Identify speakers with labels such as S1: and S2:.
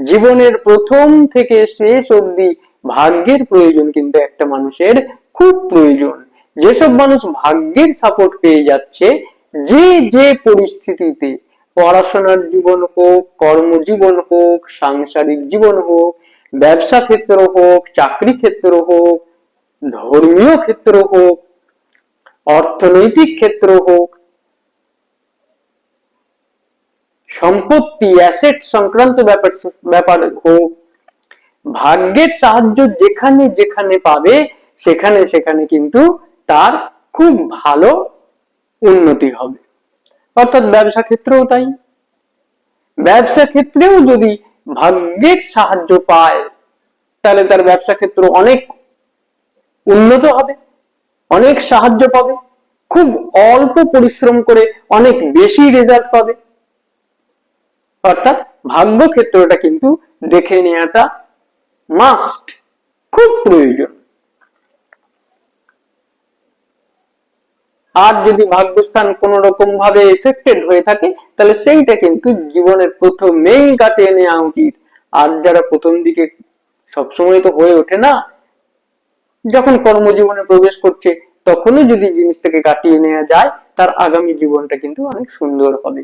S1: জীবনের প্রথম থেকে শেষ অবধি ভাগ্যের প্রয়োজন কিন্তু একটা মানুষের খুব প্রয়োজন। যেসব মানুষ ভাগ্যের সাপোর্ট পেয়ে যাচ্ছে, যে যে পরিস্থিতিতে পড়াশোনার জীবন হোক, কর্মজীবন হোক, সাংসারিক জীবন হোক, ব্যবসা ক্ষেত্র হোক, চাকরি ক্ষেত্র হোক, ধর্মীয় ক্ষেত্র হোক, অর্থনৈতিক ক্ষেত্র হোক সম্পত্তি অ্যাসেট সংক্রান্ত ব্যাপার ব্যাপার হোক ভাগ্যের সাহায্য যেখানে যেখানে পাবে, সেখানে সেখানে কিন্তু তার খুব ভালো উন্নতি হবে। অর্থাৎ ব্যবসা ক্ষেত্রেও তাই। ব্যবসা ক্ষেত্রেও যদি ভাগ্যের সাহায্য পায়, তাহলে তার ব্যবসা ক্ষেত্র অনেক উন্নত হবে, অনেক সাহায্য পাবে, খুব অল্প পরিশ্রম করে অনেক বেশি রেজাল্ট পাবে। অর্থাৎ ভাগ্য ক্ষেত্রটা কিন্তু দেখে নেওয়াটা মাস্ট খুব প্রয়োজন। আর যদি ভাগ্যস্থান কোন রকম ভাবে এফেক্টেড হয়ে থাকে, তাহলে সেইটা কিন্তু জীবনের প্রথমেই কাটিয়ে নেওয়া উচিত। আর যারা প্রথম দিকে সবসময় তো হয়ে ওঠে না, যখন কর্মজীবনে প্রবেশ করছে, তখনই যদি জিনিসটাকে কাটিয়ে নেওয়া যায়, তার আগামী জীবনটা কিন্তু অনেক সুন্দর হবে।